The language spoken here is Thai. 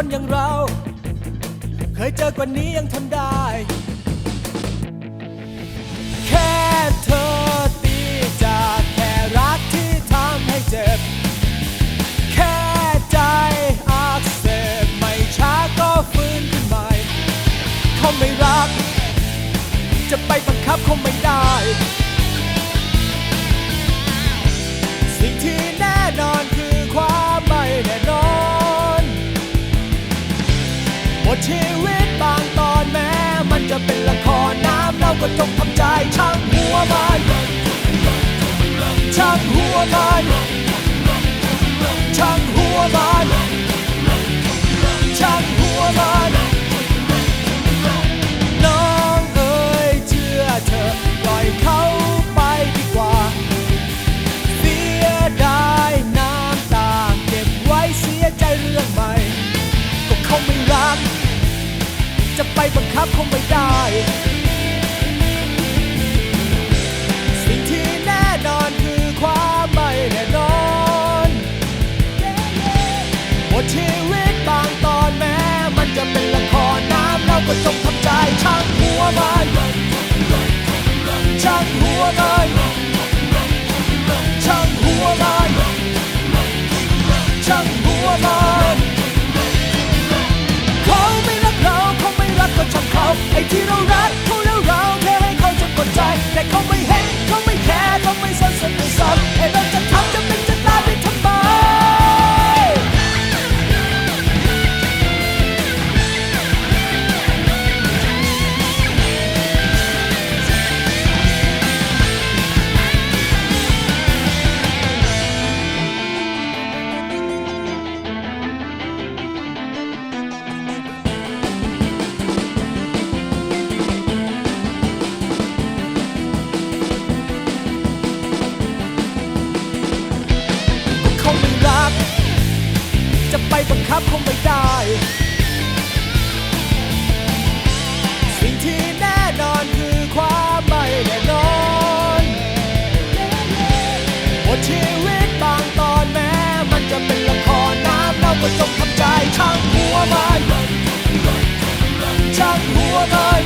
คนอย่างเรา เคยเจอกว่านี้ยังทนได้ แค่เธอตีจากแค่รักที่ทำให้เจ็บ แค่ใจอักเสบไม่ช้าก็ฟื้นขึ้นใหม่เขาไม่รัก จะไปบังคับเขาไม่ได้ ชีวิตบางตอนแม้ มันจะเป็นละครน้ำเราก็จงทำใจช่างหัวมันช่างหัวมันช่างหัวมัน บังคับเขาไม่ได้ สิ่งที่แน่นอนคือความไม่แน่นอนบทชีวิตบางตอนแม้ มันจะเป็นละครน้ำเราก็จงทำใจช่างหัวมันช่างหัวมันช่างหัวมันช่างหัวมัน ไปบังคับคงไม่ได้ สิ่งที่แน่นอนคือความไม่แน่นอนบทชีวิตบางตอนแม้มันจะเป็นละครน้ำเราก็จงทำใจช่างหัวมันช่างหัวมัน